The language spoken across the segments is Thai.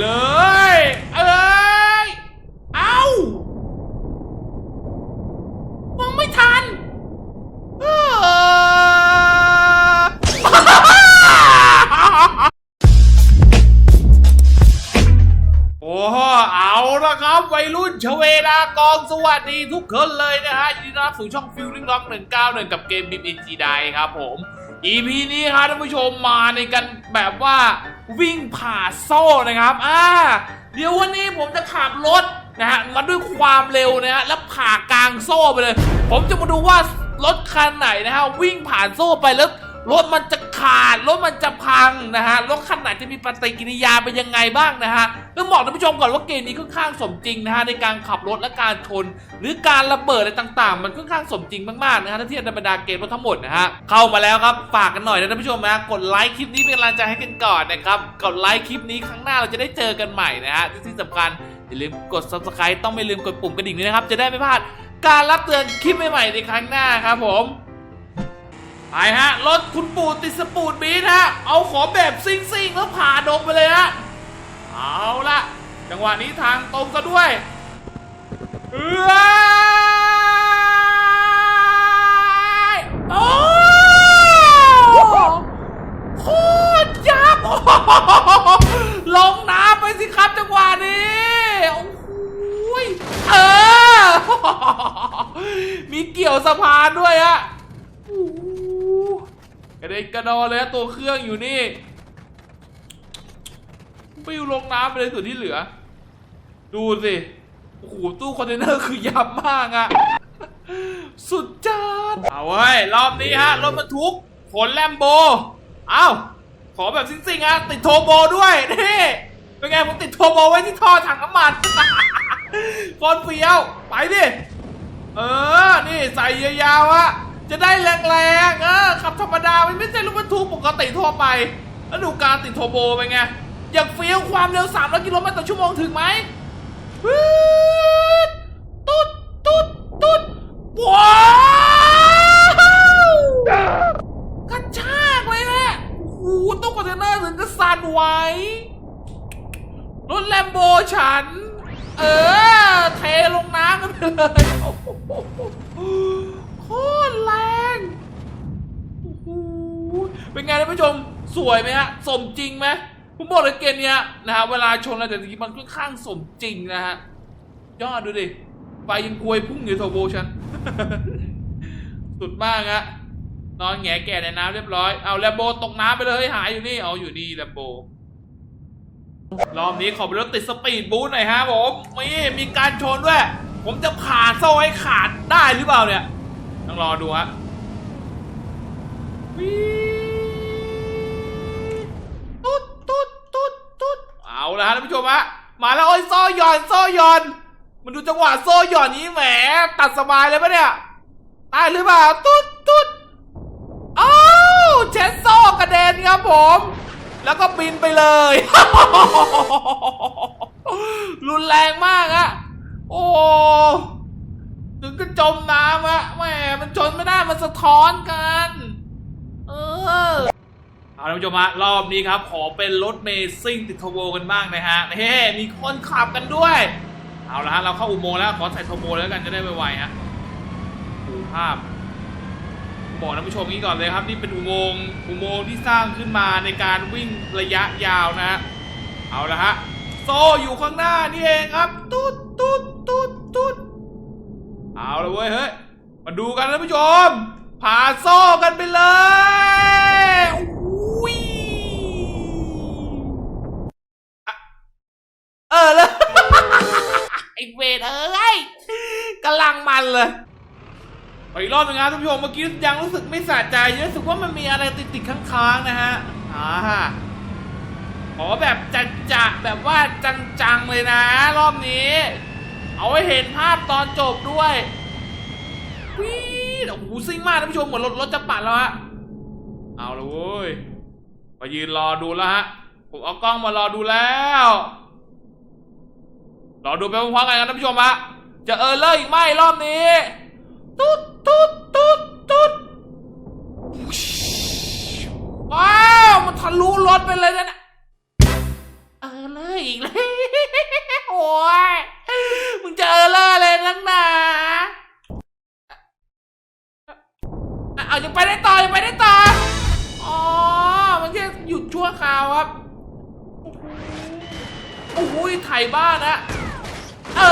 เลย เอ้ย เอ้ามองไม่ทันเออโอ้โหเอาละครับวัยรุ่นชเวดากองสวัสดีทุกคนเลยนะฮะยินดีต้อนรับสู่ช่องฟิลลิ่งล็อก191กับเกมบิมอินจีไดครับผม EP นี้ครับท่านผู้ชมมาในกันแบบว่า วิ่งผ่าโซ่นะครับอ่าเดี๋ยววันนี้ผมจะขับรถนะฮะมาด้วยความเร็วนะฮะแล้วผ่ากลางโซ่ไปเลย ผมจะมาดูว่ารถคันไหนนะฮะวิ่งผ่านโซ่ไปแล้ว รถมันจะขาด รถมันจะพังนะฮะ รถคันไหนจะมีปฏิกิริยาเป็นยังไงบ้างนะฮะต้องบอกท่านผู้ชมก่อนว่าเกมนี้ค่อนข้างสมจริงนะฮะในการขับรถและการชน หรือการระเบิดอะไรต่าง ๆ มันค่อนข้างสมจริงมากๆนะฮะถ้าเทียบในบรรดาเกมรถทั้งหมดนะฮะ เข้ามาแล้วครับ ฝากกันหน่อยนะท่านผู้ชมนะ กดไลค์คลิปนี้เป็นกำลังใจให้กันก่อนนะครับ กดไลค์คลิปนี้ครั้งหน้าเราจะได้เจอกันใหม่นะฮะ ที่สำคัญอย่าลืมกด subscribe ต้องไม่ลืมกดปุ่มกระดิ่งด้วยนะครับ จะได้ไม่พลาดการรับเตือนคลิปใหม่ๆในครั้งหน้าครับผม ไปฮะ รถคุณปู่ติดสปูดบีทฮะ เอาขอแบบซิ่งซิ่งๆแล้วผ่าดงไปเลยฮะ เอาละจังหวะนี้ทางตรงซะด้วย เอ้ยโอ้โคตรยับโอ้โหลงน้ำไปสิครับจังหวะนี้โอ้โหยเออ มีเกี่ยวสะพานด้วยฮะ กระเด็นกระดอนเลยฮะตัวเครื่องอยู่นี่ปิ้วลงน้ำไปเลยส่วนที่เหลือ ดูสิโอ้โหตู้คอนเทนเนอร์คือยับมากอะสุดจัดเอาเว้รอบนี้ฮะรถบรรทุกขนแลมโบเอ้าขอแบบซิ่งๆฮะติดโทโบด้วยนี่เป็นไงผมติดโทโบไว้ที่ท่อถังน้ำมันฟอนเฟียวไปดิเออ นี่ใส่ยาวๆอะ จะได้แรงๆเออขับธรรมดามันไม่ใช่รถบรรทุกปกติทั่วไป แล้วดูการติดโทโบเป็นไง อยากเฟี้ยวความเร็ว300กิโลเมตรต่อชั่วโมงถึงไหมปื๊ดตุ๊ดตุ๊ดตุ๊ดว้าวกระชากเลยฮะโอ้โหตู้คอนเทนเนอร์ถึงจะสั่นไหวรถแลมโบฉัน เออ เทลงน้ำกันไปเลย ตรแรงโอ้โหเป็นไงท่านผู้ชมสวยไหมฮะสมจริงไหมผมบอกเลยเกมเนี้ยนะฮะเวลาชนอะไรแต่ทีมันค่อนข้างสมจริงนะฮะยอดดูดิไฟยังกลวยพุ่งอยู่โทโบฉันสุดมากฮะนอนแงแก่ในน้ำเรียบร้อยเอาแลมโบตกน้ำไปเลยหายอยู่นี่เอาอยู่นี่แลมโบรอบนี้ขอเป็นรถติดสปีดบูทหน่อยฮะผมมีมีการชนด้วย ผมจะผ่าโซ่ให้ขาดได้หรือเปล่าเนี่ย ต้องรอดูฮะวีตุ๊ดตุ๊ดตุ๊ดตุ๊ดเอาละฮะท่านผู้ชมฮะมาแล้วโอ้ยโซ่หย่อนโซ่หย่อน มันดูจังหวะโซ่หย่อนนี้แหมตัดสบายเลยปะเนี่ยได้หรือเปล่าตุ๊ดตุ๊ดอ้าวเช็ดโซ่กระเด็นครับผม แล้วก็บินไปเลย รุนแรงมากอะโอ้ ถึงก็จมน้ำอะแหมมันชนไม่ได้มันสะท้อนกัน เออเอาท่านผู้ชมฮะรอบนี้ครับ ขอเป็นรถเมย์ซิ่งติดทโบกันบ้างนะฮะเฮ้มีคนขับกันด้วย เอาละฮะเราเข้าอุโมงค์แล้วขอใส่ทโบแล้วกันจะได้ไวๆฮะดูภาพบอกท่านผู้ชมนี้ก่อนเลยครับ นี่เป็นอุโมงค์อุโมงค์ที่สร้างขึ้นมาในการวิ่งระยะยาวนะฮะเอาละฮะโซ่อยู่ข้างหน้านี่เองครับ ตุ๊ดตุ๊ดตุ๊ดตุ๊ด เอาละเว้ยเฮ้ย มาดูกันท่านผู้ชม ผ่าโซ่กันไปเลยอุ้ยเออแล้วไอเวทเอ้ยกำลังมันเลยไปอีกรอบหนึงนะท่านผู้ชมเมื่อกี้ยังรู้สึกไม่สะใจยังรู้สึกว่ามันมีอะไรติดติดๆค้างๆนะฮะอ่าขอแบบจัดจะๆแบบว่าจังๆเลยนะ รอบนี้ เอาให้เห็นภาพตอนจบด้วยวีดโอ้โหซิ่งมากท่านผู้ชมเหมือนรถรถจะปัดแล้วฮะเอาละเว้ยมายืนรอดูแล้วฮะผมเอากล้องมารอดูแล้วรอดูไปพร้อมๆกันนะท่านผู้ชมฮะจะเออเลอร์อีกไหมรอบนี้ตุ๊ดตุ๊ดตุ๊ดตุ๊ดว้าวมันทะลุรถไปเลยนะ เออเลออีกแล้วโอ้ยมึงจะเออเลออะไรนักหนาเอายังไปได้ต่อยังไปได้ต่ออ๋อมันแค่หยุดชั่วคราวครับโอ้โหไถบ้านนะเอ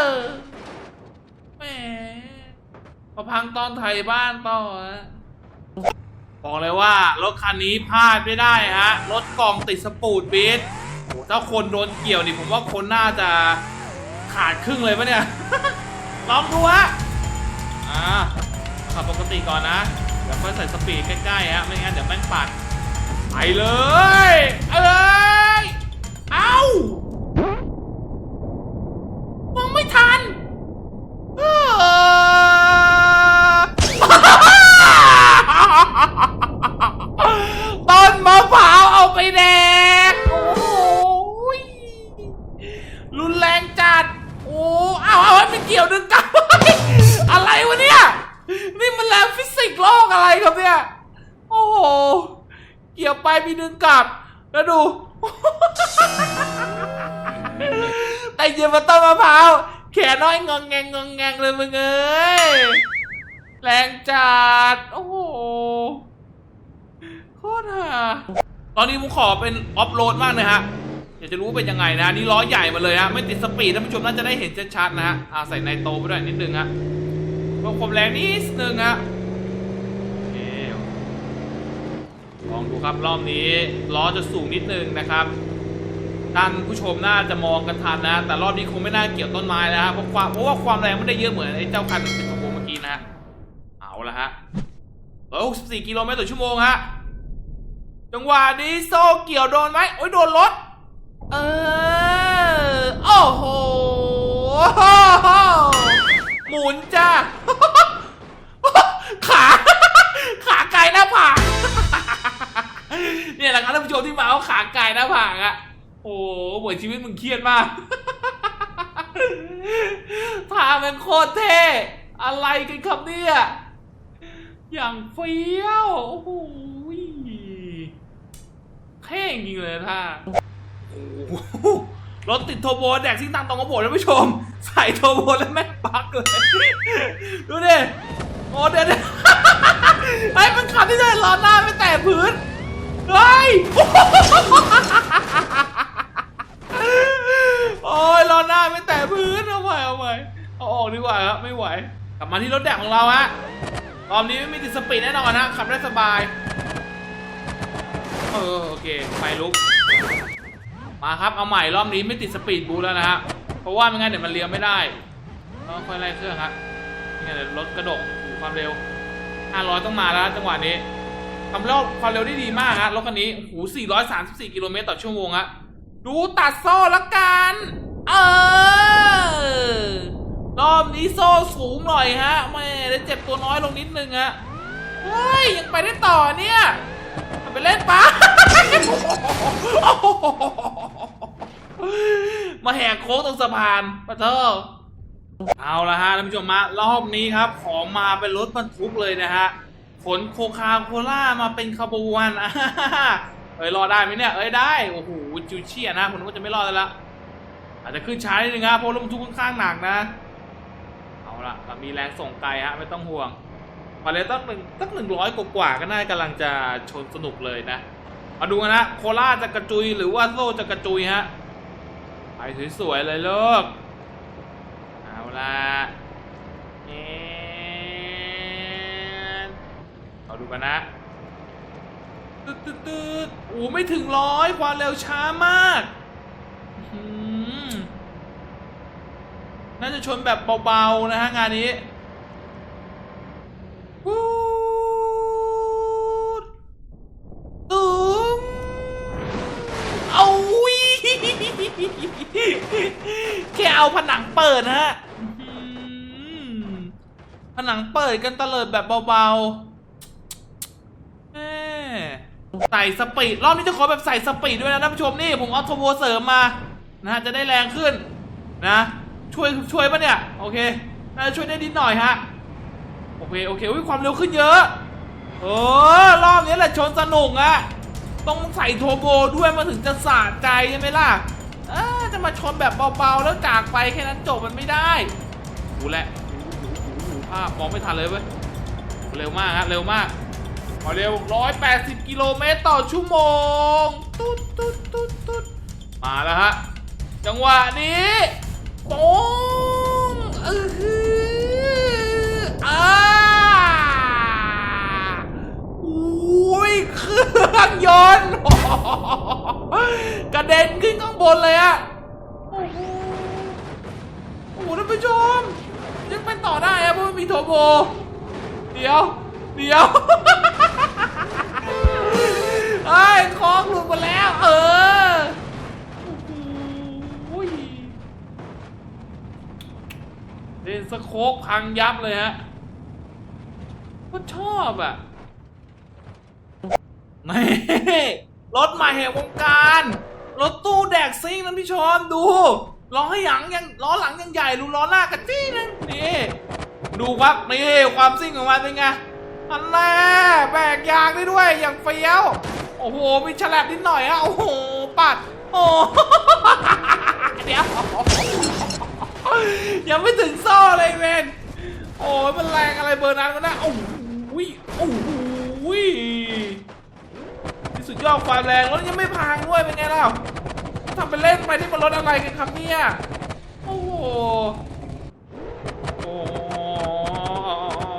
อแหมมาพังตอนไถบ้านต่อฮะบอกเลยว่ารถคันนี้พลาดไม่ได้ฮะ รถกล่องติดสปูดบีท โอ้ถ้าคนโดนเกี่ยวนี่ผมว่าคนน่าจะขาดครึ่งเลยปะเนี่ย ลองดูฮะอ่าขับปกติก่อนนะเดี๋ยวค่อยใส่สปีดใกล้ๆฮะไม่งั้นเดี๋ยวแม่งปัดไปเลย เอ้ย เอ้า น้อยงองแงงงองแงงเลยมึงเอ้ยแรงจัดโอ้โหโคตรห่าตอนนี้ผมขอเป็นออฟโรดมากนะฮะอยากจะรู้เป็นยังไงนะนี่ล้อใหญ่มาเลยฮะไม่ติดสปีดท่านผู้ชมน่าจะได้เห็นชัดๆนะฮะอ่าใส่ไนโตรไปด้วยนิดนึงฮะเพิ่มความแรงนิดนึงฮะลองดูครับรอบนี้ล้อจะสูงนิดนึงนะครับ ท่านผู้ชมน่าจะมองกันทันนะ แต่รอบนี้คงไม่น่าเกี่ยวต้นไม้แล้วฮะเพราะความเพราะว่าความแรงไม่ได้เยอะเหมือนไอ้เจ้าคันเป็นตัวโเมื่อกี้นะฮะเอาละฮะ164กิโลเมตรต่อชั่วโมงฮะจังหวะนี้โซ่เกี่ยวโดนไหมโอ้ยโดนรถเออโอ้โหหมุนจ้าขาขาไกลหน้าผากเนี่ยแหละครับท่านผู้ชมที่มาเอาขาไกลหน้าผากอะ โอ้โหเหมือนชีวิตมึงเครียดมากท่ามันโคตรเท่ อะไรกันครับเนี่ย อย่างเฟี้ยว โอ้โหเท่จริงเลยท่าโอ้รถติดโทโบแดกซิ่งตังตรงกระโบดท่านผู้ชม ใส่โทโบแล้วแม่งปักเลย ดูดิ โอ้เดี๋ยวเดี๋ยวไอ้มัน มาที่รถแดกของเราฮะรอบนี้ไม่มีติดสปีดแน่นอนนะขับได้สบาย เออโอเคไฟลุก มาครับเอาใหม่รอบนี้ไม่ติดสปีดบูแล้วนะฮะ เพราะว่าไม่งั้นเดี๋ยวมันเลี้ยวไม่ได้ต้องค่อยไล่เครื่องครับไม่งั้นเดี๋ยวรถกระดกอยู่ความเร็ว 500 ต้องมาแล้วจังหวะนี้ทำเร็วความเร็วได้ดีมากฮะรถคันนี้โอ้โห434 กิโลเมตรต่อชั่วโมงฮะดูตัดโซ่ละกัน เออ รอบนี้โซ่สูงหน่อยฮะแม่ได้เจ็บตัวน้อยลงนิดนึงฮะเฮ้ยยังไปได้ต่อเนี่ยเอาไปเล่นปะมาแหกโค้งตรงสะพานปะเธอเอาละฮะท่านผู้ชมมารอบนี้ครับ ของมาเป็นรถบรรทุกเลยนะฮะขนโคคาโคล่ามาเป็นขบวนเอ้ยรอได้ไหมเนี่ย เอ้ยได้ โอ้โหจิวเชียนะผมนึกว่าจะไม่รอดแล้วอาจจะขึ้นช้านิดนึงครับเพราะรถบรรทุกค่อนข้างหนักนะ แต่มีแรงส่งไกลฮะไม่ต้องห่วงความเร็วตั้งหนึ่งตั้งหนึ่งร้อยกว่าก็น่ากำลังจะชนสนุกเลยนะมาดูกันนะโคราจะกระจุยหรือว่าโซ่จะกระจุยฮะไปสวยๆเลยลูกเอาละเอ็นเอาดูกันนะตืดตืดตืดโอ้ไม่ถึงร้อยความเร็วช้ามากอื้อหือ น่าจะชนแบบเบาๆนะฮะงานนี้วูดตึงเอาวิแค่เอาผนังเปิดนะฮะอื้อหือผนังเปิดกันตะเลิดแบบเบาๆแม่ใส่สปีดรอบนี้จะขอแบบใส่สปีดด้วยนะท่านผู้ชมนี่ ผมเอาโทโบเสริมมานะฮะจะได้แรงขึ้นนะ ช่วยช่วยปะเนี่ย โอเคน่าจะช่วยได้นิดหน่อยฮะ โอเค โอเคอุ้ยความเร็วขึ้นเยอะ เออ รอบนี้แหละชนสนุกอะต้องใส่โทโบด้วยมาถึงจะสะใจใช่ไหมล่ะเออจะมาชนแบบเบาๆ แล้วจากไปแค่นั้นจบมันไม่ได้ดูแหละหูหูหูภาพมองไม่ทันเลยเว้ย เร็วมากฮะ เร็วมากพอเร็ว 180 กิโลเมตรต่อชั่วโมง ตุ๊ดตุ๊ดตุ๊ดตุ๊ดมาแล้วฮะ จังหวะนี้ โป้งเออฮืออ่าอุ้ยเครื่องยนต์กระเด็นขึ้นข้างบนเลยอะโอ้โหโอ้โหท่านผู้ชมยังเป็นต่อได้อะเพราะมันมีโทโบเดี๋ยว เดี๋ยวไอ้ยคล้องหลุดมาแล้ว เออ เล่นสโคกพังยับเลยฮะก็ชอบอะนี่รถใหม่แห่งวงการ รถตู้แดกซิ่งนะพี่ชมดูล้อให้หลังยังล้อหลังยังใหญ่ดูล้อหน้ากระจี้นะนี่ดูครับนี่ความซิ่งของมันเป็นไงอันแน่แบกยางได้ด้วยอย่างเฟี้ยว โอ้โหมีฉลับนิดหน่อยอะโอ้โหปัดโอ้เดี๋ยว ยังไม่ถึงโซ่เลยเวนโอ้ยมันแรงอะไรเบอร์นั้นวะนะโอ้โหโอ้โหที่สุดยอดความแรงรถยังไม่พังด้วยเป็นไงล่ะทำไปเล่นไปที่มันรถอะไรกันครับเนี่ยโอ้โหโอ้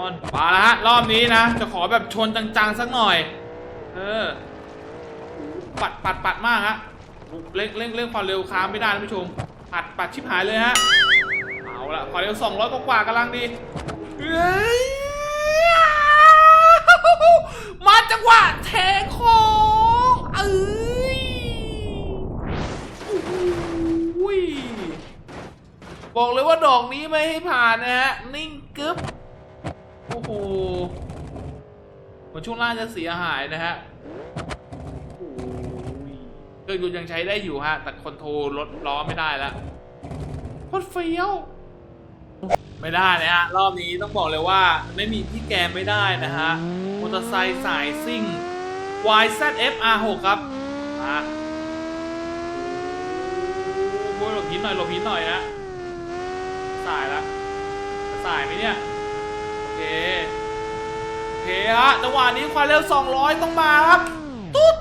ยมาละฮะรอบนี้นะ จะขอแบบชนจังๆสักหน่อย เออ ปัดปัดปัดมากฮะเร่งเร่งเร่งความเร็วค้างไม่ได้นะผู้ชมปัดปัดชิบหายเลยฮะ ละความเร็ว200กว่ากำลังดีมาจังหวะเทโค้งเอ้ยบอกเลยว่าดอกนี้ไม่ให้ผ่านนะฮะ นิ่งกึ๊บโอ้โหหมือนช่วงล่างจะเสียหายนะฮะเครื่องยนต์ยังใช้ได้อยู่ฮะ แต่คอนโทรลรถล้อไม่ได้แล้วโคตรเฟี้ยว ไม่ได้นะฮะรอบนี้ต้องบอกเลยว่าไม่มีพี่แกไม่ได้นะฮะมอเตอร์ไซค์สายซิ่ง YZF R6 ครับมาโอ้ยหลบหินหน่อยหลบหินหน่อยนะสายล้วสายไหมเนี่ยโอเคโอเคฮะจังหวะนี้ความเร็ว 200 ต้องมาครับ ตุ๊ด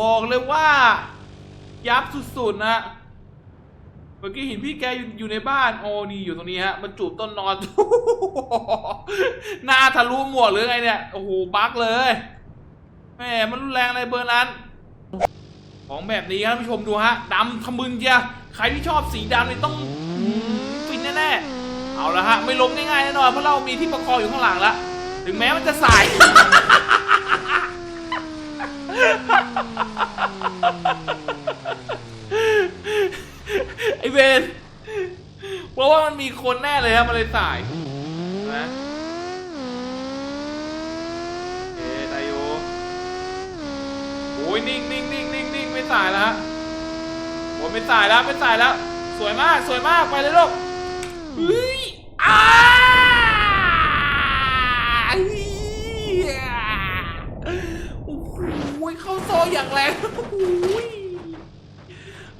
บอกเลยว่า ยับสุดๆนะเมื่อกี้เห็นพี่แกอยู่อยู่ในบ้านโอ้นี่อยู่ตรงนี้ฮะมันจูบต้นนอนหน้าทะลุหมวกหรือไงเนี่ยโอ้โหบักเลยแหมมันรุนแรงอะไรเบอร์นั้น ของแบบนี้ครับผู้ชมดูฮะดำทะมึนเจียใครที่ชอบสีดำนี่ต้องฟินแน่ๆเอาละฮะไม่ล้มง่ายๆแน่นอนเพราะเรามีที่ประคองอยู่ข้างหลังล้วถึงแม้มันจะสาย ไอเวนเพราะ วนมีคนแน่เลยครับมันเลยสายนะโอเคได้อยู่โอ้ยนิ่งนิ่งนิ่งนิ่งนิ่งไม่สายแล้วฮะโอ้ยไม่สายแล้วไม่สายแล้ว สวยมากสวยมากไปเลยลูกเฮ้ยอ้าโอ้โหเข้าโซอย่างแรงโอ้โห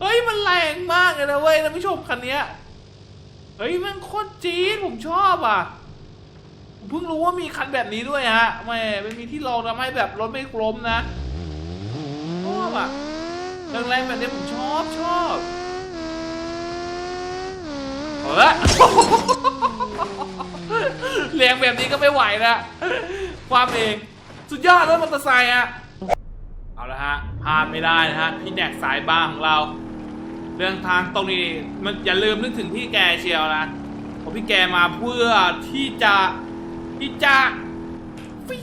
เฮ้ยมันแรงมากเลยนะเว้ยท่านผู้ชมคันนี้ เฮ้ยมันโคตรจี๊ดผมชอบอะผมเพิ่งรู้ว่ามีคันแบบนี้ด้วยฮะแม่ไม่มีที่รองทำให้แบบรถไม่กลมนะชอบอะแรงแบบนี้ผมชอบชอบเออแรงแบบนี้ก็ไม่ไหวนะความเองสุดยอดรถมอเตอร์ไซค์อะเอาละฮะพลาดไม่ได้นะฮะพี่แดกสายบ้าของเรา เรื่องทางตรงนี้มันอย่าลืมนึกถึงพี่แกเชียวนะเพราะพี่แกมาเพื่อที่จะที่จะฟี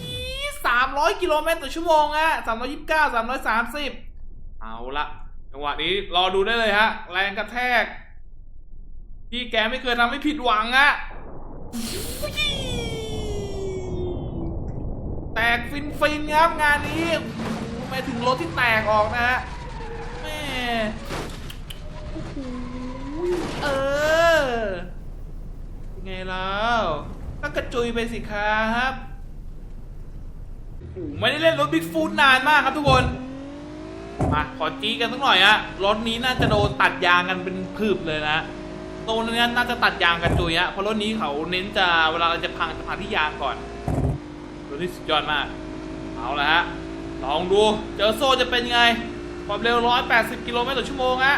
สามร้อยกิโลเมตรต่อชั่วโมงอะสามร้อยยี่สิบเก้าสามร้อยสามสิบเอาละจังหวะนี้รอดูได้เลยฮะ แรงกระแทก พี่แกไม่เคยทำให้ผิดหวังอะแตกฟินฟินครับงานนี้ไม่ถึงรถที่แตกออกนะฮะแม่ เออ ไงแล้วก็กระจุยไปสิครับโอ้โหไม่ได้เล่นรถบิ๊กฟูดนานมากครับทุกคน มาขอจี้กันสักหน่อยอะรถนี้น่าจะโดนตัดยางกันเป็นพืบเลยนะตรงนี้น่าจะตัดยางกันจุยอะเพราะรถนี้เขาเน้นจะเวลาเราจะพังจะพังที่ยางก่อนรถนี้สุดยอดมาก เอาละฮะลองดู เจอโซ่จะเป็นยังไง ความเร็ว 180 กิโลเมตรต่อชั่วโมงฮะ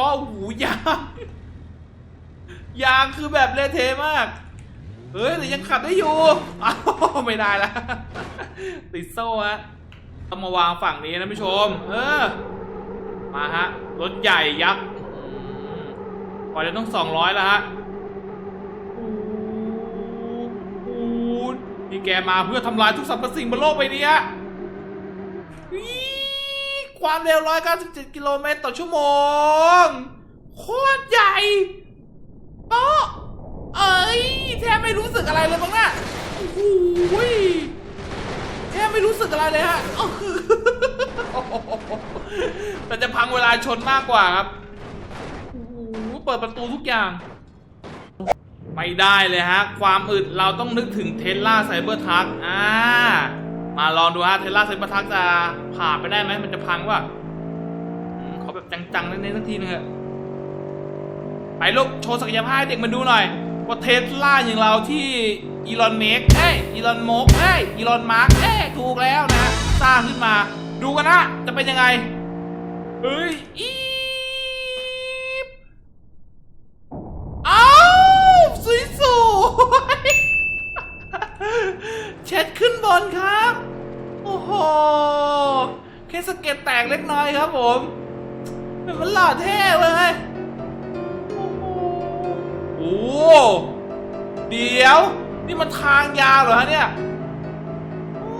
ยุดโดยเฉพาะหูยาง ยางคือแบบเละเทะมาก เฮ้ยแต่ยังขับได้อยู่อ้าวไม่ได้ละติดโซ่ฮะต้องมาวางฝั่งนี้นะผู้ชม เออ มาฮะ รถใหญ่ยักษ์อืมกว่าจะต้องสองร้อยแล้วฮะโอ้โหนี่แกมาเพื่อทำลายทุกสรรพสิ่งบนโลกใบนี้ฮะ ความเร็ว 197 กิโลเมตรต่อชั่วโมง โคตรใหญ่โป๊ะเอ้ย แทบไม่รู้สึกอะไรเลยมั้งน่ะโอ้โหยแทบไม่รู้สึกอะไรเลยฮะอ้าวคือแต่จะพังเวลาชนมากกว่าครับ โอ้โห เปิดประตูทุกอย่าง ไม่ได้เลยฮะ ความอึดเราต้องนึกถึงเทสลาไซเบอร์ทักอ่า มาลองดูฮะเทสลาไซเบอร์ทักจะผ่านไปได้ไหมมันจะพังวะอืมขอแบบจังๆเน้นๆสักทีนึงเถอะไปลูกโชว์ศักยภาพให้เด็กมันดูหน่อย ว่าเทสลาอย่างเราที่อีลอนเมกเอ้ยอีลอนมกเอ้ยอีลอนมาร์กเอ้ยถูกแล้วนะ สร้างขึ้นมาดูกันนะ จะเป็นยังไงเฮ้ยอีบอ้าวสวยสวยๆเช็ดขึ้นบนครับ โอ้โห แค่ สเก็ตแตกเล็กน้อยครับผมมันหล่อเท่เลยโอ้โหเดี๋ยว นี่มันทางยาวเหรอฮะเนี่ยโอ้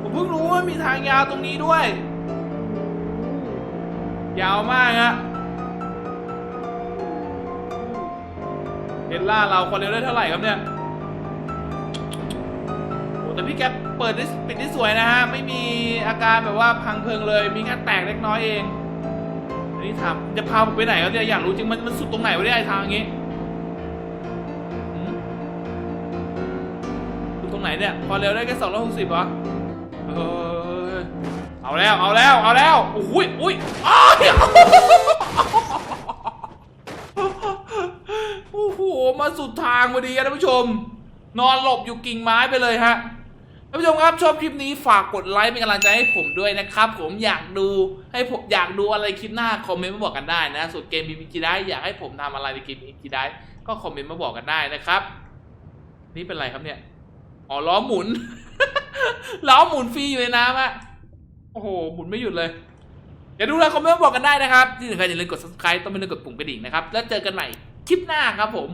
ผมเพิ่งรู้ว่ามีทางยาวตรงนี้ด้วย ยาวมากฮะเทสล่าเราความเร็วได้เท่าไหร่ครับเนี่ย แต่พี่แกเปิดได้ปิดได้สวยนะฮะ ไม่มีอาการแบบว่าพังเพลิงเลย มีแค่แตกเล็กน้อยเองอันนี้ถามจะพาผมไปไหนครับเนี่ยอยากรู้จริงมันมันสุดตรงไหนวะเนี่ยไอ้ทางอย่างงี้หืมอยู่ตรงไหนเนี่ย พอเร็วได้แค่สองร้อยหกสิบวะเออเอาแล้วเอาแล้วเอาแล้วโอ้ยอุ้ยอ้าวโอ้โหมาสุดทางพอดีครับท่านผู้ชม นอนหลบอยู่กิ่งไม้ไปเลยฮะ ท่านผู้ชมครับชอบคลิปนี้ฝากกดไลค์เป็นกำลังใจให้ผมด้วยนะครับ ผมอยากดูให้ผมอยากดูอะไรคลิปหน้าคอมเมนต์มาบอกกันได้นะส่วนเกมบีบีจีได้อยากให้ผมทำอะไรในเกมบีบีจีได้ก็คอมเมนต์มาบอกกันได้นะครับ นี่เป็นไรครับเนี่ยอ๋อล้อหมุน ล้อหมุนฟรีอยู่ในน้ำอะโอ้โหหมุนไม่หยุดเลยเดี๋ยวดูแลคอมเมนต์มาบอกกันได้นะครับที่สำคัญอย่าลืมกด subscribe ต้องไม่ลืมกดปุ่มกระดิ่งนะครับแล้วเจอกันใหม่คลิปหน้าครับผม